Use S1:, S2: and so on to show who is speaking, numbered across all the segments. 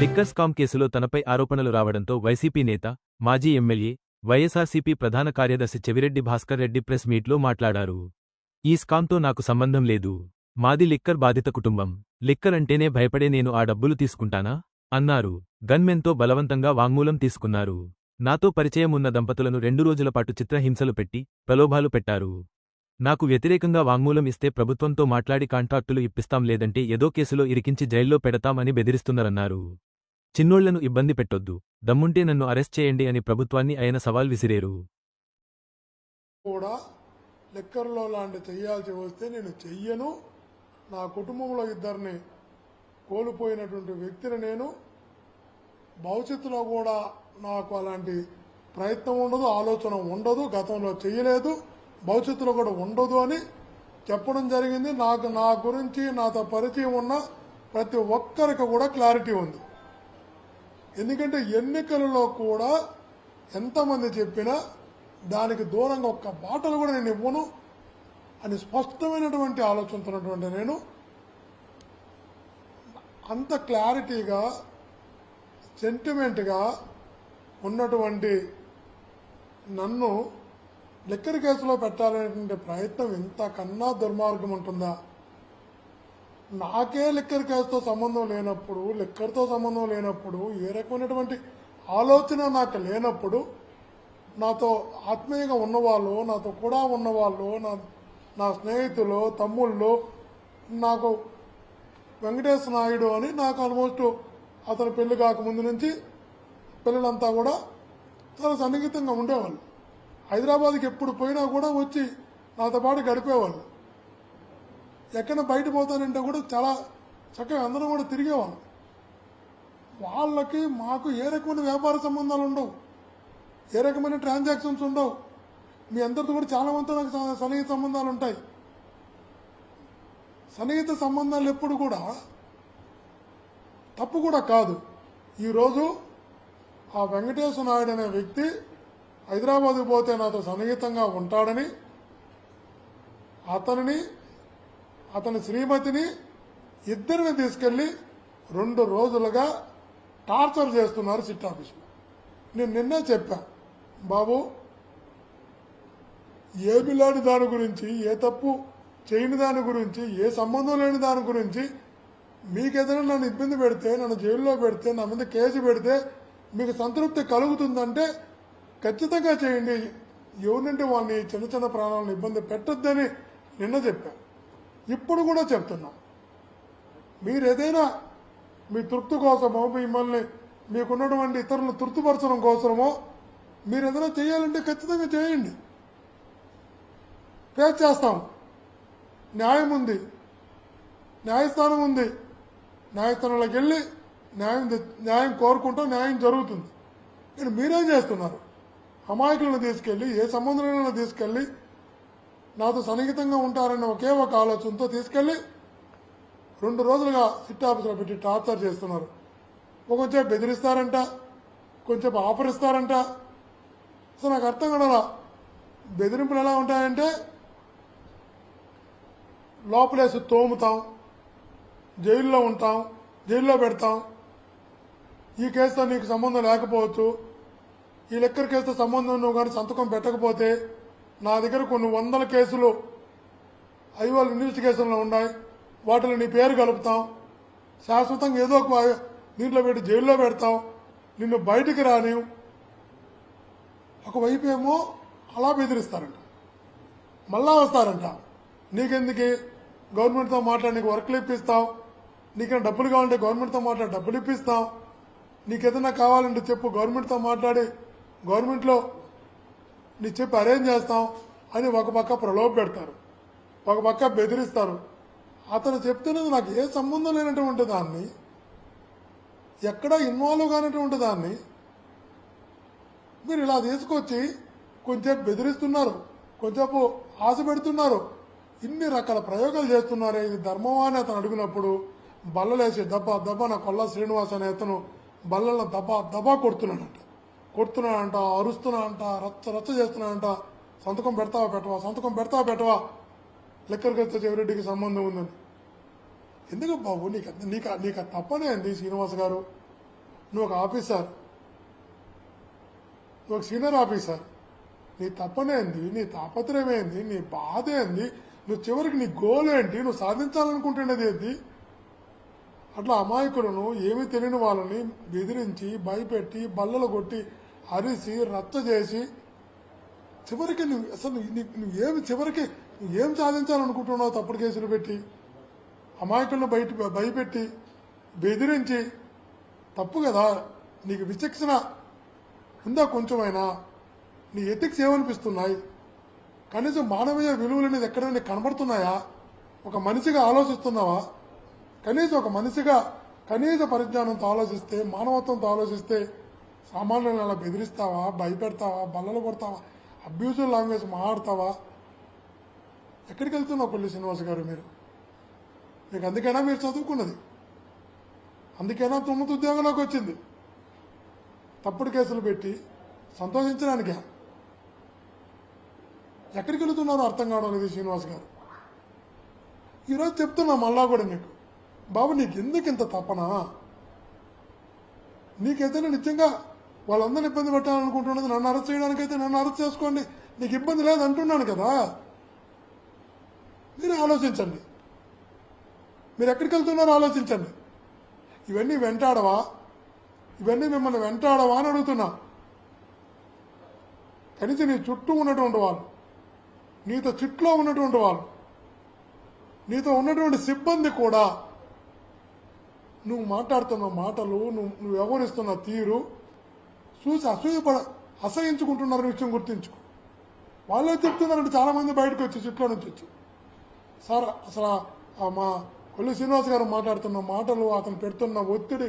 S1: లిక్కస్కామ్ కేసులో తనపై ఆరోపణలు రావడంతో వైసీపీ నేత మాజీ ఎమ్మెల్యే వైఎస్ఆర్సీపీ ప్రధాన కార్యదర్శి చెవిరెడ్డి భాస్కర్ రెడ్డి ప్రెస్ మీట్లో మాట్లాడారు. ఈ స్కామ్తో నాకు సంబంధం లేదు. మాది లిక్కర్ బాధిత కుటుంబం. లిక్కర్ అంటేనే భయపడే నేను ఆ డబ్బులు తీసుకుంటానా? అన్నారు. గన్మెన్తో బలవంతంగా వాంగ్మూలం తీసుకున్నారు. నాతో పరిచయం ఉన్న దంపతులను రెండు రోజుల పాటు చిత్రహింసలు పెట్టి ప్రలోభాలు పెట్టారు. నాకు వ్యతిరేకంగా వాంగ్మూలం ఇస్తే ప్రభుత్వంతో మాట్లాడి కాంట్రాక్టులు ఇప్పిస్తాం లేదంటే ఏదో కేసులో ఇరికించి జైల్లో పెడతాం అని బెదిరిస్తున్నారన్నారు. చిన్నోళ్ళను ఇబ్బంది పెట్టొద్దు. దమ్ముంటే నన్ను అరెస్ట్ చేయండి అని ప్రభుత్వాన్ని ఆయన సవాల్ విసిరేరు.
S2: కూడా లెక్కర్లో లాంటి చెయ్యాల్సి వస్తే నేను చెయ్యను. నా కుటుంబంలో ఇద్దరిని కోల్పోయినటువంటి వ్యక్తిని నేను భవిష్యత్తులో కూడా నాకు అలాంటి ప్రయత్నం ఉండదు ఆలోచన ఉండదు గతంలో చేయలేదు భవిష్యత్తులో కూడా ఉండదు అని చెప్పడం జరిగింది. నాకు నా గురించి నాతో పరిచయం ఉన్న ప్రతి ఒక్కరికి కూడా క్లారిటీ ఉంది. ఎందుకంటే ఎన్నికలలో కూడా ఎంతమంది చెప్పినా దానికి దూరంగా ఒక్క బాటలు కూడా నేను ఇవ్వను. అని స్పష్టమైనటువంటి ఆలోచనతున్నటువంటి నేను అంత క్లారిటీగా సెంటిమెంట్గా ఉన్నటువంటి నన్ను లిక్కర్ కేసులో పెట్టాలనేటువంటి ప్రయత్నం ఇంతకన్నా దుర్మార్గం ఉంటుందా? నాకే లిక్కర్ కేసుతో సంబంధం లేనప్పుడు లిక్కర్తో సంబంధం లేనప్పుడు ఏ రకమైనటువంటి ఆలోచన నాకు లేనప్పుడు నాతో ఆత్మీయంగా ఉన్నవాళ్ళు నాతో కూడా ఉన్నవాళ్ళు నా నా స్నేహితులు తమ్ముళ్ళు నాకు వెంకటేశ్వర నాయుడు అని నాకు ఆల్మోస్ట్ అతని పెళ్ళి కాకముందు నుంచి పిల్లలంతా కూడా చాలా సన్నిహితంగా ఉండేవాళ్ళు. హైదరాబాద్కి ఎప్పుడు పోయినా కూడా వచ్చి నాతో పాటు గడిపేవాళ్ళు. ఎక్కడ బయట పోతానంటే కూడా చాలా చక్కగా అందరం కూడా తిరిగేవాళ్ళం. వాళ్ళకి మాకు ఏ రకమైన వ్యాపార సంబంధాలు ఉండవు. ఏ రకమైన ట్రాన్సాక్షన్స్ ఉండవు. మీ అందరితో కూడా చాలా మంది నాకు సన్నిహిత సంబంధాలు ఉంటాయి. సన్నిహిత సంబంధాలు ఎప్పుడు కూడా తప్పు కూడా కాదు. ఈరోజు ఆ వెంకటేశ్వర నాయుడు అనే వ్యక్తి హైదరాబాద్ పోతే నాతో సన్నిహితంగా ఉంటాడని అతనిని అతని శ్రీమతిని ఇద్దరిని తీసుకెళ్ళి రెండు రోజులుగా టార్చర్ చేస్తున్నారు సిట్ ఆఫీసులో. నేను నిన్నే చెప్పా బాబు ఏమి లేని దాని గురించి ఏ తప్పు చేయని దాని గురించి ఏ సంబంధం లేని దాని గురించి మీకు ఏదైనా నన్ను ఇబ్బంది పెడితే నన్ను జైల్లో పెడితే నా మీద కేసు పెడితే మీకు సంతృప్తి కలుగుతుందంటే ఖచ్చితంగా చేయండి. ఎవరినంటే వాళ్ళని చిన్న చిన్న ప్రాణాలను ఇబ్బంది పెట్టొద్దని నిన్న చెప్పా. ఇప్పుడు కూడా చెప్తున్నాం. మీరు ఏదైనా మీ తృప్తి కోసమో మిమ్మల్ని మీకున్నటువంటి ఇతరులను తృప్తిపరచడం కోసమో మీరు ఏదైనా చేయాలంటే ఖచ్చితంగా చేయండి. ఫేస్ చేస్తాం. న్యాయం ఉంది. న్యాయస్థానం ఉంది. న్యాయస్థానంలోకి వెళ్ళి న్యాయం న్యాయం కోరుకుంటూ న్యాయం జరుగుతుంది. కానీ మీరేం చేస్తున్నారు? అమాయకులను తీసుకెళ్ళి ఏ సంబంధంలో తీసుకెళ్ళి నాతో సన్నిహితంగా ఉంటారన్న ఒకే ఒక ఆలోచనతో తీసుకెళ్ళి రెండు రోజులుగా సిట్ ఆఫీసులో పెట్టి టార్చర్ చేస్తున్నారు. ఒక కొంచెం బెదిరిస్తారంట కొంచెం ఆఫర్ ఇస్తారంట. అసలు నాకు అర్థం కూడా బెదిరింపులు ఎలా ఉంటాయంటే లోపలేసి తోముతాం జైల్లో ఉంటాం జైల్లో పెడతాం. ఈ కేసుతో నీకు సంబంధం లేకపోవచ్చు. ఈ లెక్కర్ కేసుతో సంబంధం నువ్వు కానీ సంతకం పెట్టకపోతే నా దగ్గర కొన్ని వందల కేసులు ఐవాల్ ఇన్వెస్టిగేషన్లో ఉన్నాయి. వాటిలో నీ పేరు కలుపుతాం. శాశ్వతంగా ఏదో ఒక దీంట్లో పెట్టి జైల్లో పెడతాం. నిన్ను బయటికి రాని ఒకవైపు ఏమో అలా బెదిరిస్తారంట. మళ్ళా వస్తారంట. నీకెందుకు? గవర్నమెంట్తో మాట్లాడి నీకు వర్క్లు ఇప్పిస్తాం. నీకేమైనా డబ్బులు కావాలంటే గవర్నమెంట్తో మాట్లాడి డబ్బులు ఇప్పిస్తాం. ఏదైనా కావాలంటే చెప్పు గవర్నమెంట్తో మాట్లాడి గవర్నమెంట్లో నీ చెప్పి అరేంజ్ చేస్తాం అని ఒక పక్క ప్రలోభ పెడతారు. ఒక పక్క బెదిరిస్తారు. అతను చెప్తున్నది నాకు ఏ సంబంధం లేనటువంటి దాన్ని ఎక్కడ ఇన్వాల్వ్ కానటువంటి దాన్ని మీరు ఇలా తీసుకొచ్చి కొంచెం బెదిరిస్తున్నారు. కొంచెంసేపు ఆశ పెడుతున్నారు. ఇన్ని రకాల ప్రయోగాలు చేస్తున్నారు ఇది ధర్మమా అని అతను అడిగినప్పుడు బల్లలేసి దబ్బా దబ్బా నా కొల్ల శ్రీనివాస్ అనే అతను బల్లలను దెబ్బ దెబ్బ కొడుతున్నాడంట. కొడుతున్నాడంట అరుస్తున్నాడంట రచ్చ రచ్చ చేస్తున్నాడంట. సంతకం పెడతావా పెట్టవా? సంతకం పెడతావా పెట్టవా? లెక్కర్ కత్త చెవిరెడ్డికి సంబంధం ఉందని. ఎందుకు బాబు నీకు నీకు నీకు తప్పనే అండి శ్రీనివాస్ గారు. నువ్వు ఒక ఆఫీసర్. నువ్వు ఒక సీనియర్ ఆఫీసర్. నీ తప్పనేంది నీ తాపత్రయం ఏంది నీ బాధ ఏంది నువ్వు చివరికి నీ గోల్ ఏంటి? నువ్వు సాధించాలనుకుంటున్నది ఏంటి? అట్లా అమాయకులను ఏమీ తెలియని వాళ్ళని బెదిరించి భయపెట్టి బల్లలు కొట్టి అరిసి రచ్చ చేసి చివరికి నువ్వు అసలు నువ్వు- నువ్వు ఏమి చివరికి నువ్వు ఏం సాధించాలనుకుంటున్నావు తప్పుడు కేసులు పెట్టి? అమాయకులను బయట భయపెట్టి బెదిరించి తప్పు కదా? నీకు విచక్షణ ఉందా కొంచెమైనా? నీ ఎథిక్స్ ఏమనిపిస్తున్నాయి? కనీసం మానవీయ విలువలు అనేది ఎక్కడైనా కనబడుతున్నాయా? ఒక మనిషిగా ఆలోచిస్తున్నావా? కనీసం ఒక మనిషిగా కనీస పరిజ్ఞానంతో ఆలోచిస్తే మానవత్వంతో ఆలోచిస్తే సామాన్యులను అలా బెదిరిస్తావా? భయపెడతావా? బల్లలు కొడతావా? అబ్యూజివ్ లాంగ్వేజ్ మాట్లాడతావా? ఎక్కడికి వెళ్తున్నావు కొల్లి శ్రీనివాస్ గారు మీరు? మీకు అందుకైనా మీరు చదువుకున్నది? అందుకైనా తొమ్మిది ఉద్యోగంలోకి వచ్చింది? తప్పుడు కేసులు పెట్టి సంతోషించడానికే? ఎక్కడికి వెళుతున్నారో అర్థం కావడం లేదు శ్రీనివాస్ గారు. ఈరోజు చెప్తున్నా మళ్ళా కూడా నీకు. బాబు నీకు ఎందుకు ఇంత తపన? నీకైతేనే నిజంగా వాళ్ళందరిని ఇబ్బంది పెట్టాలనుకుంటున్నది నన్ను అరెస్ట్ చేయడానికైతే నన్ను అరెస్ట్ చేసుకోండి. నీకు ఇబ్బంది లేదు అంటున్నాను కదా. మీరు ఆలోచించండి. మీరు ఎక్కడికి వెళ్తున్నారో ఆలోచించండి. ఇవన్నీ వెంటాడవా? ఇవన్నీ మిమ్మల్ని వెంటాడవా అని అడుగుతున్నా. కనీసం నీ చుట్టూ ఉన్నటువంటి వాళ్ళు నీతో చిట్లో ఉన్నటువంటి వాళ్ళు నీతో ఉన్నటువంటి సిబ్బంది కూడా నువ్వు మాట్లాడుతున్న మాటలు నువ్వు నువ్వు వ్యవహరిస్తున్న తీరు చూసి అసూయపడ అసహించుకుంటున్నారు విషయం గుర్తించుకో. వాళ్ళే చెప్తున్నారంటే చాలా మంది బయటకు వచ్చి చిట్లో నుంచి వచ్చి. సార్ అసలు మా కొల్లి శ్రీనివాస్ గారు మాట్లాడుతున్న మాటలు అతను పెడుతున్న ఒత్తిడి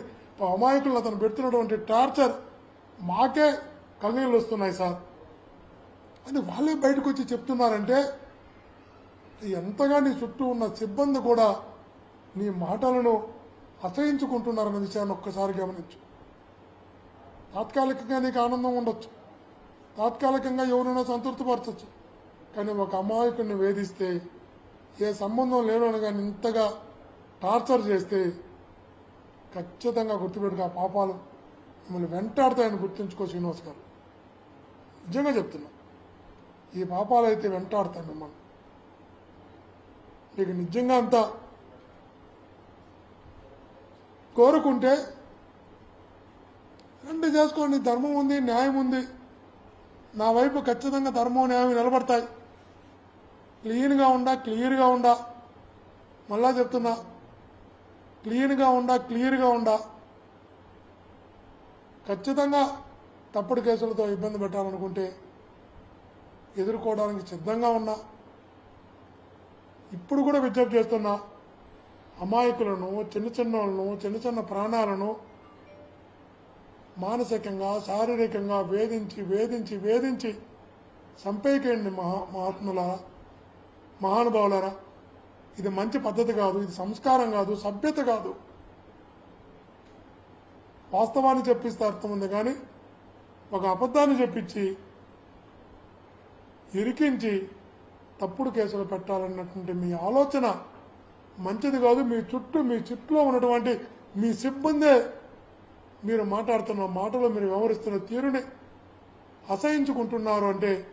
S2: అమాయకులు అతను పెడుతున్నటువంటి టార్చర్ మాకే కన్నీళ్ళు వస్తున్నాయి సార్. అని వాళ్ళే బయటకు వచ్చి చెప్తున్నారంటే ఎంతగా నీ చుట్టూ ఉన్న సిబ్బంది కూడా నీ మాటలను అసహించుకుంటున్నారన్న విషయాన్ని ఒక్కసారి గమనించు. తాత్కాలికంగా నీకు ఆనందం ఉండొచ్చు. తాత్కాలికంగా ఎవరైనా సంతృప్తిపరచచ్చు. కానీ ఒక అమాయకుడిని వేధిస్తే ఏ సంబంధం లేనని కానీ ఇంతగా టార్చర్ చేస్తే ఖచ్చితంగా గుర్తుపెట్టుకు ఆ పాపాలు మిమ్మల్ని వెంటాడతాయని గుర్తుంచుకో శ్రీనివాస్ గారు. నిజంగా చెప్తున్నా. ఈ పాపాలు అయితే వెంటాడతాయి మిమ్మల్ని మీకు నిజంగా అంత కోరుకుంటే రెండు చేసుకోండి ధర్మం ఉంది న్యాయం ఉంది. నా వైపు ఖచ్చితంగా ధర్మం న్యాయం నిలబడతాయి. క్లీన్గా ఉండా క్లియర్గా ఉండా. మళ్ళా చెప్తున్నా క్లీన్గా ఉండా క్లియర్గా ఉండా. ఖచ్చితంగా తప్పుడు కేసులతో ఇబ్బంది పెట్టాలనుకుంటే ఎదుర్కోవడానికి సిద్ధంగా ఉన్నా ఇప్పుడు కూడా విజ్ఞప్తి చేస్తున్నా అమాయకులను చిన్న చిన్న వాళ్ళను చిన్న చిన్న ప్రాణాలను మానసికంగా శారీరకంగా వేధించి వేధించి వేధించి చంపేయకండి మహా మహాత్ములారా మహానుభావులారా. ఇది మంచి పద్ధతి కాదు ఇది సంస్కారం కాదు సభ్యత కాదు. వాస్తవాన్ని చెప్పిస్తే అర్థం ఉంది కానీ ఒక అబద్ధాన్ని చెప్పించి ఇరికించి తప్పుడు కేసులు పెట్టాలన్నటువంటి మీ ఆలోచన మంచిది కాదు. మీ చుట్టూ మీ చుట్టూలో ఉన్నటువంటి మీ సిబ్బందే మీరు మాట్లాడుతున్న మాటలు మీరు వ్యవహరిస్తున్న తీరుని అసహించుకుంటున్నారు అంటే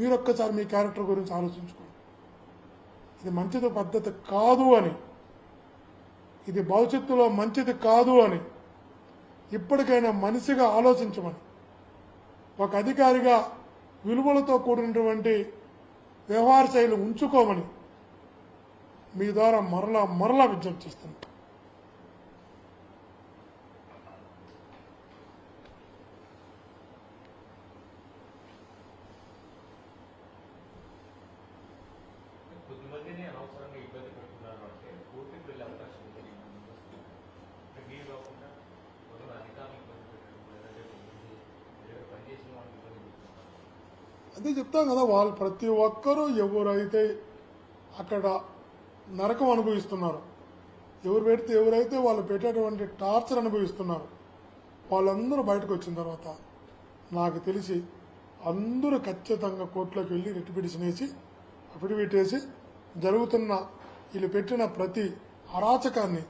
S2: మీరొక్కసారి మీ క్యారెక్టర్ గురించి ఆలోచించుకోండి. ఇది మంచిది పద్ధతి కాదు అని. ఇది భవిష్యత్తులో మంచిది కాదు అని. ఇప్పటికైనా మనిషిగా ఆలోచించమని. ఒక అధికారిగా విలువలతో కూడినటువంటి వ్యవహార శైలి ఉంచుకోమని మీ ద్వారా మరలా మరలా విజ్ఞప్తి చేస్తున్నాను
S3: కొద్దిమందిని అనవసరంగా ఇబ్బంది పెడుతున్నారు అంటే కోర్టుకు వెళ్ళే అవకాశం ఉంది అంటే మీరు కాకుండా కొందరు అధికారులు ఇబ్బంది పెట్టడం లేదంటే కొంతమంది వేరే పనిచేసిన వాళ్ళు ఇబ్బంది పెడుతున్నారు
S2: అదే చెప్తాం కదా వాళ్ళు ప్రతి ఒక్కరూ ఎవరైతే అక్కడ నరకం అనుభవిస్తున్నారు ఎవరు పెడితే ఎవరైతే వాళ్ళు పెట్టేటువంటి టార్చర్ అనుభవిస్తున్నారు వాళ్ళందరూ బయటకు వచ్చిన తర్వాత నాకు తెలిసి అందరూ ఖచ్చితంగా కోర్టులోకి వెళ్ళి రిట్ పిటిషన్ వేసి అఫిడవిట్ వేసి జరుగుతున్న వీళ్ళు పెట్టిన ప్రతి అరాచకాన్ని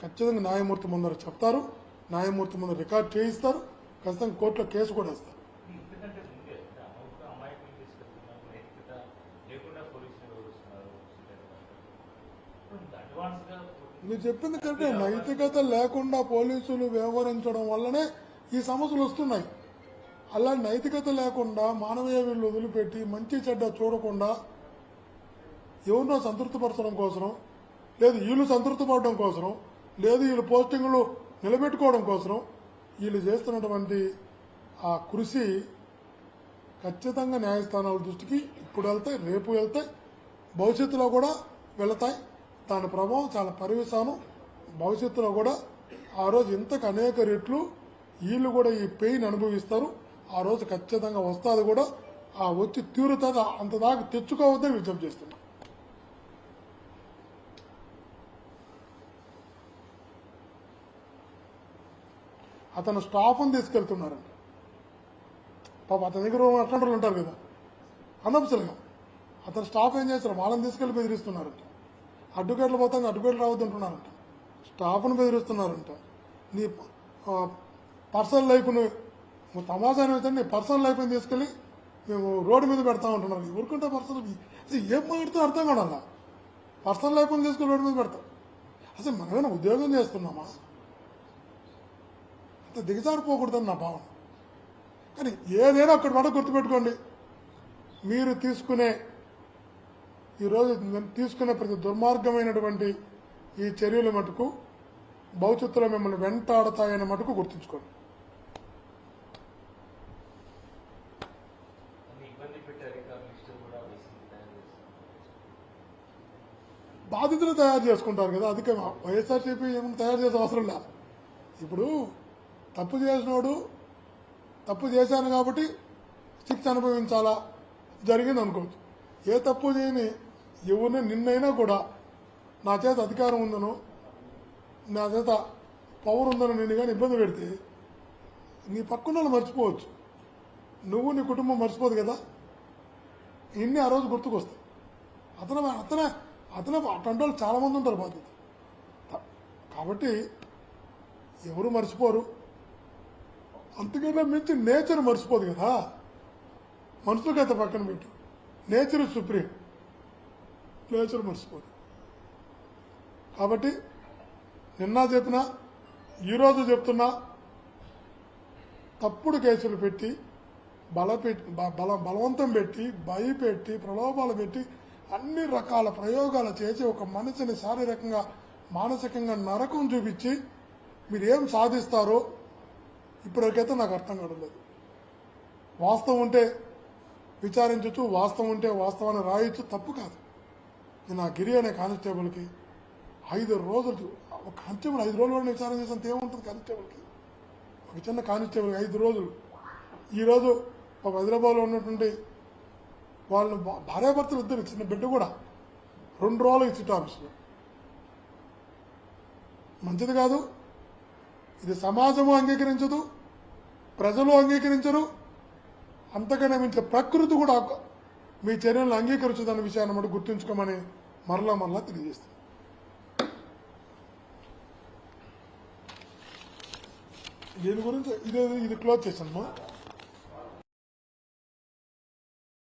S2: ఖచ్చితంగా న్యాయమూర్తి ముందర చెప్తారు న్యాయమూర్తి ముందర రికార్డ్ చేయిస్తారు ఖచ్చితంగా కోర్టులో కేసు కూడా వేస్తారు
S3: ఎందుకంటే ముందే అంటే అమాయక అమాయకులు తీసుకెళ్తున్నారు నైతికత లేకుండా పోలీసులు వ్యవహరిస్తున్నారు అడ్వాన్స్గా
S2: మీరు చెప్పింది కంటే నైతికత లేకుండా పోలీసులు వ్యవహరించడం వల్లనే ఈ సమస్యలు వస్తున్నాయి. అలా నైతికత లేకుండా మానవీయ వీళ్ళు వదిలిపెట్టి మంచి చెడ్డ చూడకుండా ఎవరినో సంతృప్తిపరచడం కోసం లేదు వీళ్ళు సంతృప్తిపడడం కోసం లేదు వీళ్ళు పోస్టింగ్లు నిలబెట్టుకోవడం కోసం వీళ్ళు చేస్తున్నటువంటి ఆ కృషి ఖచ్చితంగా న్యాయస్థానాల దృష్టికి ఇప్పుడు వెళ్తాయి రేపు వెళ్తాయి భవిష్యత్తులో కూడా వెళతాయి. దాని ప్రభావం చాలా పరివేశాను భవిష్యత్తులో కూడా ఆ రోజు ఇంతకు అనేక రెట్లు వీళ్ళు కూడా ఈ పెయిన్ అనుభవిస్తారు. ఆ రోజు ఖచ్చితంగా వస్తుంది కూడా. ఆ వచ్చి తీవ్రత అంత దాకా తెచ్చుకోవద్దని విజ్ఞప్తి చేస్తున్నా. అతను స్టాఫ్ని తీసుకెళ్తున్నారండి పాప అతని దగ్గర అటెండర్లు ఉంటారు కదా. అనవసరంగా. అతను స్టాఫ్ ఏం చేస్తారు? వాళ్ళని తీసుకెళ్ళి బెదిరిస్తున్నారంట. అడ్వకేట్లు పోతుంది అడ్వకేట్లు రావద్దు అంటున్నారంట స్టాఫ్ను బెదిరిస్తున్నారంట. నీ పర్సనల్ లైఫ్ను నువ్వు అయితే నీ పర్సనల్ లైఫ్ని తీసుకెళ్ళి మేము రోడ్డు మీద పెడతా ఉంటున్నారు ఊరుకుంటే పర్సనల్ అసలు ఏం మాట్లాడుతూ అర్థం కాదన్న పర్సనల్ లైఫ్ని తీసుకెళ్ళి రోడ్డు మీద పెడతాం. అసలు మనమేమైనా ఉద్యోగం చేస్తున్నామా? అంత దిగజారిపోకూడదని నా భావన. కానీ ఏదైనా ఒక్కటి మాట గుర్తుపెట్టుకోండి. మీరు తీసుకునే ఈరోజు తీసుకునే ప్రతి దుర్మార్గమైనటువంటి ఈ చర్యల మటుకు భవిష్యత్తులో మిమ్మల్ని వెంటాడతాయన్న మటుకు గుర్తుంచుకోండి. బాధితులు తయారు చేసుకుంటారు కదా అందుకే వైఎస్ఆర్సీపీ ఏమైనా తయారు చేసే అవసరం లేదు ఇప్పుడు తప్పు చేసినోడు తప్పు చేశాను కాబట్టి శిక్ష అనుభవించాలా? జరిగింది అనుకోవచ్చు ఏ తప్పు చేయని ఎవరిని నిన్నైనా కూడా నా చేత అధికారం ఉందనో నా చేత పవర్ ఉందనో నిన్ను కానీ ఇబ్బంది పెడితే నీ పక్కన వాళ్ళు మర్చిపోవచ్చు. నువ్వు నీ కుటుంబం మర్చిపోదు కదా. ఇన్ని ఆ రోజు గుర్తుకొస్తాయి. అతను అతనే అతనే అటువంటి వాళ్ళు చాలా మంది ఉంటారు బాధ్యత కాబట్టి ఎవరు మర్చిపోరు. అంతకంటే మించి నేచర్ మర్చిపోదు కదా. మనుషులకైతే పక్కన పెట్టు. Nature supreme. నేచర్ మర్చిపోదు కాబట్టి నిన్న చెప్పినా ఈరోజు చెప్తున్నా తప్పుడు కేసులు పెట్టి బల బల బలవంతం పెట్టి భయపెట్టి ప్రలోభాలు పెట్టి అన్ని రకాల ప్రయోగాలు చేసి ఒక మనిషిని శారీరకంగా మానసికంగా నరకం చూపించి మీరు ఏం సాధిస్తారో ఇప్పటికైతే నాకు అర్థం కావట్లేదు వాస్తవం ఉంటే విచారించవచ్చు వాస్తవం ఉంటే వాస్తవాన్ని రాయొచ్చు తప్పు కాదు. నేను గిరి అనే కానిస్టేబుల్కి ఐదు రోజులు ఒక కానిస్టేబుల్ ఐదు రోజులు కూడా విచారణ చేసినంత ఏముంటుంది కానిస్టేబుల్కి? ఒక చిన్న కానిస్టేబుల్ ఐదు రోజులు. ఈరోజు ఒక హైదరాబాద్లో ఉన్నటువంటి వాళ్ళు భార్యాభర్తలు ఇద్దరు చిన్న బిడ్డ కూడా రెండు రోజులు సిటీ ఆఫీసులో. మంచిది కాదు. ఇది సమాజము అంగీకరించదు. ప్రజలు అంగీకరించరు. అంతకన్నా మించిన ప్రకృతి కూడా మీ చర్యలను అంగీకరించదన్న విషయాన్ని మనం గుర్తుంచుకోమని మరలా మరలా తెలియజేస్తుంది దీని గురించి ఇదే ఇది క్లోజ్ చేశాను